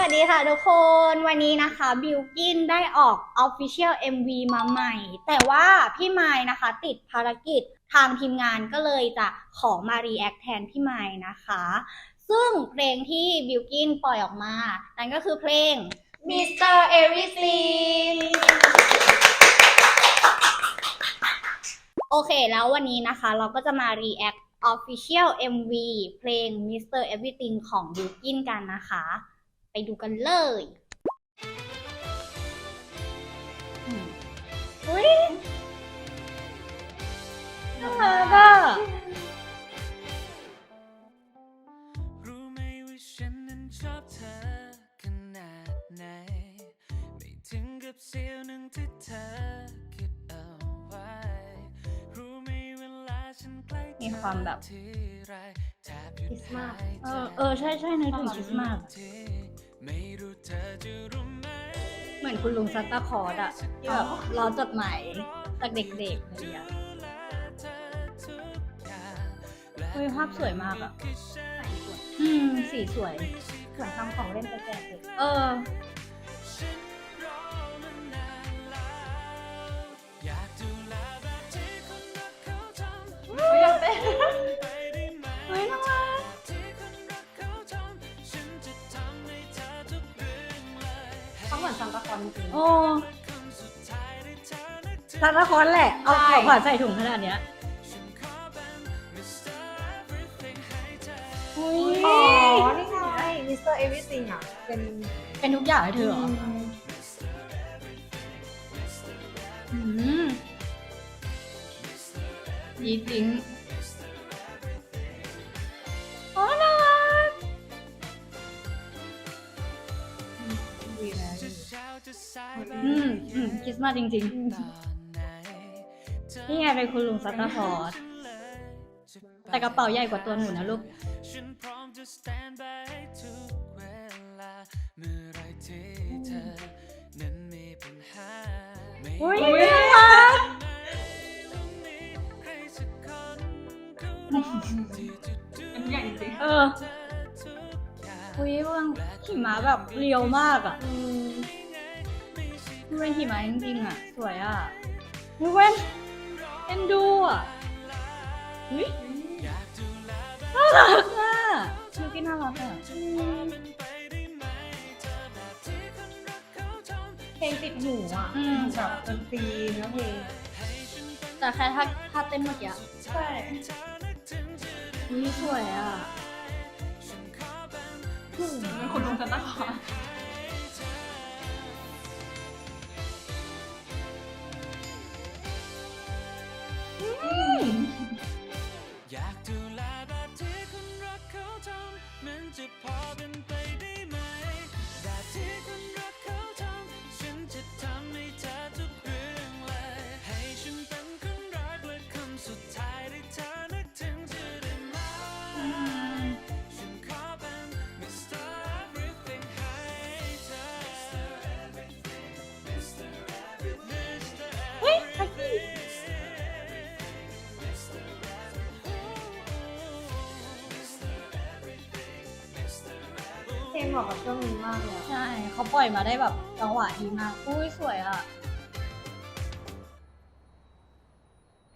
วัสดีค่ะทุกคนวันนี้นะคะบิวกินได้ออก Official MV มาใหม่ แต่ว่าพี่ไม้นะคะติดภารกิจทางทีมงานก็เลยจะขอมา react แทนพี่ไม้นะคะ ซึ่งเพลงที่บิวกินปล่อยออกมา นั่นก็คือเพลง Mr. Everything โอเคแล้ววันนี้นะคะเราก็จะมา react official MV เพลง Mr. Everything ของ b i l k i n กันนะคะ ดูกันเลยอืมอุ้ยน่ารักอะรู้ไหมว่าฉันนั้นชอบเธอขนาดไหน ไม่ถึงกับเสี้ยวหนึ่งที่เธอคิดเอาไว้ รู้ไหมเวลาฉันใกล้เธอมีความแบบทีไรแทบหยุดคริสต์มาสหายเอใจอเออใช่ใช่นึกถึงคริสต์มาสทีไม่รู้ เธอจะรู้ไหมเหมือนคุณลุงซันตาคลอร์สอะที่แบบรอจดหมายจากเด็กๆอะไรอย่างเงี้ยดูแลเธอทุกอย่างและเฮ้ยภาพสวยมากอะคือฉันอืม สีสวย เหมือนทำของเล่นไปแจกเด็กเออ มือนซันตาคลอนจริง โอ้คำสุดท้ายที่เธอนึกถึงซันตาคลอร์สแหละ เอาใช่ ของขวัญใส่ถุงขนาดเนี้ยฉันขอเป็น Mr. Everything ให้เธออุ้ยอ๋อ นี่ไงมิสเตอร์เอวิสิงอะ เป็นเป็นทุกอย่างให้เธอเหรออืมยีจริง อืมอืมคริสต์มาสจริงตอนไหนเธอๆนี่ไงเป็นคุณลุงซัตตาคลอร์สแต่กระเป๋าใหญ่กว่าตัวหนูนะลูกฉันพร้อมจะ stand by ทุกเวลาเมื่อไรที่เธอนั้นมีปัญหาไม่อุ้ยว่าน่ารักต้องมีใครสักคนก็รอที่จะดูเป็นใหญ่จริงเออเธอทุกอย่างอุ้ยเรื่องหิมะแบบเรียวมากอะ อืมมันเป็นหิมะจริงๆอะ สวยอะนี่เว้นเอ็นดูอะเฮ้ยอยากดูแลแบบน่ารักอะชื่อที่น่ารักอะเป็นไปได้ไหมเธอแบบที่คนรักเขาทำเพลงติดหูอะอืมแบบดนตรีเนื้อเพลงให้ฉันเป็นแต่แค่ถ้าถ้าเต้นเมื่อกี้อะใช่เธอนึกถึงจะได้อุ้ยสวยอะฉันขอเป็นเป็นคนลงซันตาคลอ เพลงเหมาะกับช่วงนี้มากเลยอะใช่เขาปล่อยมาได้แบบจังหวะดีมากอุ้ยสวยอะ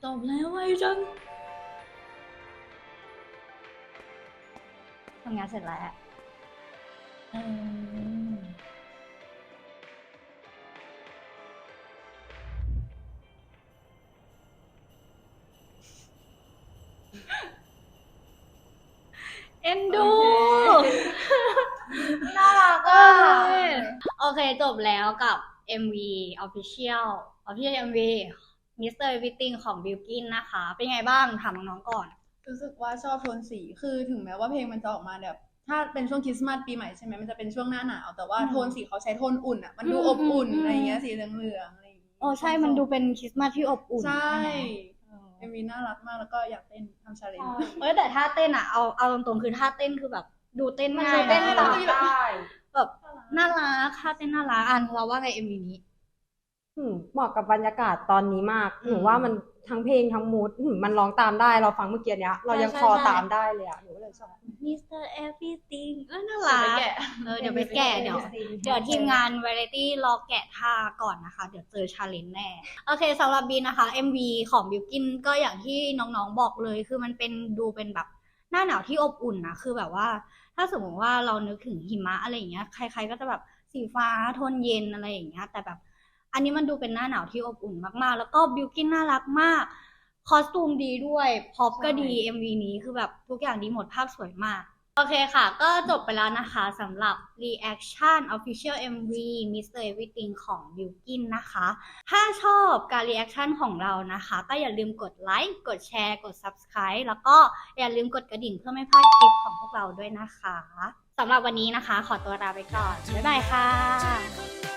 จบแล้วไวจังทำงานเสร็จแล้วเออเอ็นดู น่ารัก เอ อะ อโอ เคจบแล้วกับ MV Official Official MV Mr. Everything ของ b i l k i n นะคะ เป็นไงบ้างถามน้องๆก่อน รู้สึกว่าชอบโทนสีคือถึงแม้ว่าเพลงมันจะออกมาแบบ ถ้าเป็นช่วงคริสต์มาสปีใหม่ใช่ไหมมันจะเป็นช่วงหน้าหนาว แต่ว่าอืมโทนสีเขาใช้โทนอุ่นอะมันดูอืมอบอุ่นอืมอะไรอย่างเงี้ยสีเหลืองๆอะไรอย่างงี้โอ้ใช่มันดูเป็นคริสต์มาสที่อบอุ่นใช่ไหมเอ็มวีน่ารักมากแล้วก็อยากเต้นทำชาเลนจ์เอ้ยแต่ท่าเต้นอะเอาเอาตรงๆคือท่าเต้นคือแบบ ดูเต้นมันง่ายจะเต้นนะตามได้แบบ น่ารักท่าเต้นน่ารักอันเราว่าไง MV นี้ อืมเหมาะกับบรรยากาศตอนนี้มากอืมหนูว่ามันทั้งเพลงทั้งมูดอื้อหือมันร้องตามได้เราฟังเมื่อกี้เนี้ย เรายังใช่คอใช่ ตามได้เลยอะหนูก็เลยชอบ Mr. Everything เออน่าเดี๋ยวรัไปกแกะเออเดี๋ยวไปแกะเดี๋ยว เดี๋ยวทีมงาน Variety รอแกะท่าก่อนนะคะ เดี๋ยวเจอชาเลนจ์แน่ โอเคสำหรับบีนะคะ MV ของบิวกินก็อย่างที่น้องๆบอกเลย คือมันเป็นดูเป็นแบบหน้าหนาวที่อบอุ่นนะ คือแบบว่า ถ้าสมมติว่าเรานึกถึงหิมะอะไรอย่างเงี้ย ใคร ๆ ก็จะแบบสีฟ้าโทนเย็นอะไรอย่างเงี้ย แต่แบบ อันนี้มันดูเป็นหน้าหนาวที่อบอุ่นมากๆ แล้วก็บิวกินน่ารักมาก คอสตูมดีด้วยพร็อพก็ดี MV นี้คือแบบทุกอย่างดีหมดภาพสวยมาก โอเคค่ะ ก็จบไปแล้วนะคะสำหรับ reaction official MV Mr. Everything ของบิวกินนะคะ ถ้าชอบการ reaction ของเรานะคะ ก็อย่าลืมกดไลค์กดแชร์ กด subscribe แล้วก็อย่าลืมกดกระดิ่งเพื่อไม่พลาดคลิปของพวกเราด้วยนะคะสำหรับวันนี้นะคะ ขอตัวลาไปก่อน บ๊ายบายค่ะ